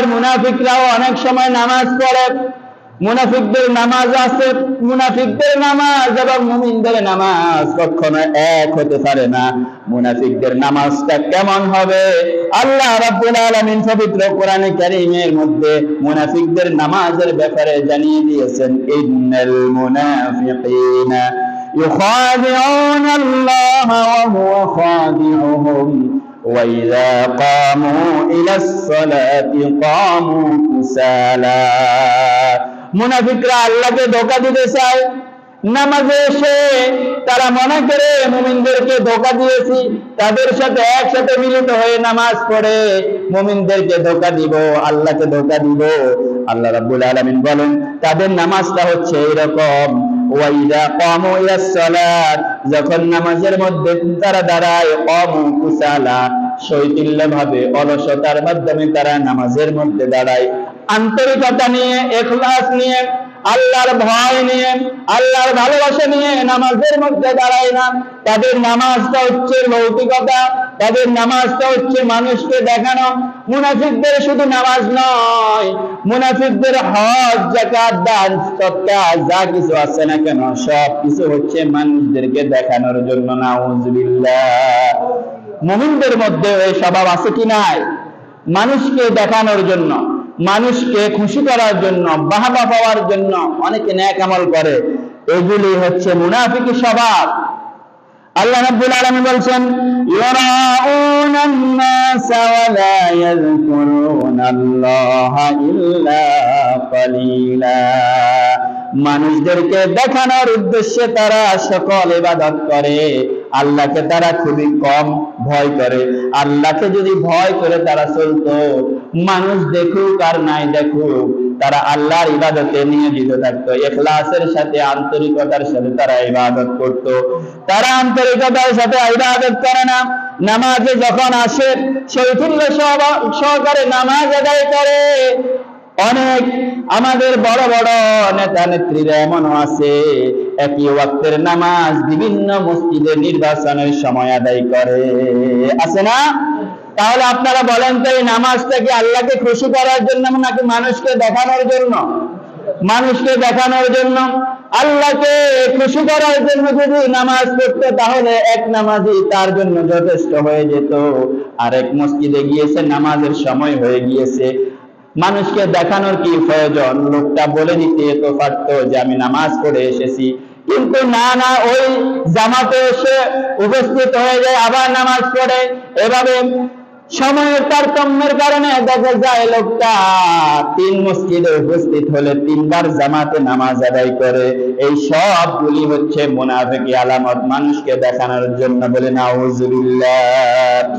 আর মুনাফিকরাও অনেক সময় নামাজ পড়ে। মুনাফিকদের নামাজ আছে, মুনাফিকদের নামাজ এবং মুমিনদের নামাজ কখনো এক হতে পারে না। মুনাফিকদের নামাজটা কেমন হবে? আল্লাহ রাব্বুল আলামিন পবিত্র কোরআনে কারীমের মধ্যে মুনাফিকদের নামাজের ব্যাপারে জানিয়ে দিয়েছেন, ইন্নাল মুনাফিকিনা ইউখাদিউনাল্লাহ خادعهم وإذا قاموا إلى الصلاة قاموا كسالى মুনাফিকরা আল্লাহকে ধোকা দিতে চায় নামাজে এসে তারা মনে করে মুমিনদেরকে ধোকা দিয়েছি তাদের সাথে একসাথে মিলিত হয়ে নামাজ পড়ে মুমিনদেরকে ধোকা দিব আল্লাহকে ধোকা দিব আল্লাহ রাব্বুল আলামিন বলেন তাদের নামাজটা হচ্ছে এরকম যখন নামাজের মধ্যে তারা দাঁড়ায় কামু কুসালা ভাবে অলসতার মাধ্যমে তারা নামাজের মধ্যে দাঁড়ায়। আন্তরিকতা নিয়ে, এখলাস নিয়ে আল্লাহর ভয় নিয়ে, আল্লাহর ভালোবাসা নিয়ে নামাজের মধ্যে দাঁড়ায় না। তাদের নামাজটা হচ্ছে লৌকিকতা তাদের নামাজটা হচ্ছে মানুষকে দেখানো। মুনাফিকদের শুধু নামাজ নয়, মুনাফিকদের হজ জাকাত দান সৎকার যা কিছু আছে না কেন, সব কিছু হচ্ছে মানুষদেরকে দেখানোর জন্য। নাউজুবিল্লাহ। মুমিনদের মধ্যে এই স্বভাব আছে কি নাই? মানুষকে দেখানোর জন্য। মানুষকে খুশি করার জন্য, বাহবা পাওয়ার জন্য অনেকে ন্যাক আমল করে। এগুলি হচ্ছে মুনাফিকি স্বভাব। আল্লাহ রাব্বুল আলামিন বলছেন ইউরাউনান নাস ওয়া লা ইয়াযকুরুনাল্লাহা ইল্লা কালিলা মানুষদেরকে দেখানোর উদ্দেশ্যে তারা সকল ইবাদত করে। আল্লাহকে তারা খুবই কম ভয় করে। আল্লাহকে যদি ভয় করে তারা চলতো, মানুষ দেখুক আর নাই দেখুক, তারা আল্লাহর ইবাদতে নিয়োজিত থাকতো। এখলাসের সাথে, আন্তরিকতার সাথে তারা ইবাদত করত। তারা আন্তরিকতার সাথে ইবাদত করে না। নামাজে যখন আসে, শৈথিল্য সহকারে নামাজ আদায় করে। অনেক আমাদের বড় বড় নেতা নেত্রীরা এমনও আছে। একই ওয়াক্তের নামাজ বিভিন্ন মসজিদে নির্বাচনের সময় আদায় করে। আছে না? তাহলে আপনারা বলেন তো, এই নামাজটা কি আল্লাহকে খুশি করার জন্য নাকি মানুষকে দেখানোর জন্য? মানুষকে দেখানোর জন্য। আল্লাহকে খুশি করার জন্য যদি নামাজ পড়তো, তাহলে এক নামাজই তার জন্য যথেষ্ট হয়ে যেত। আর এক মসজিদে গিয়েছে, নামাজের সময় হয়ে গিয়েছে। মানুষকে দেখানোর কি প্রয়োজন? লোকটা বলে দিতে তো পারতো যে আমি নামাজ পড়ে এসেছি। কিন্তু না না, ওই জামাতে এসে উপস্থিত হয়ে যায়, আবার নামাজ পড়ে। এভাবে সময়ের তারতম্যের কারণে দেখা যায় লোকটা তিন মসজিদে উপস্থিত হলে তিনবার জামাতে নামাজ আদায় করে। এই সবগুলি হচ্ছে মুনাফিকি আলামত। মানুষকে দেখানোর জন্য বলে, নাউজুবিল্লাহ।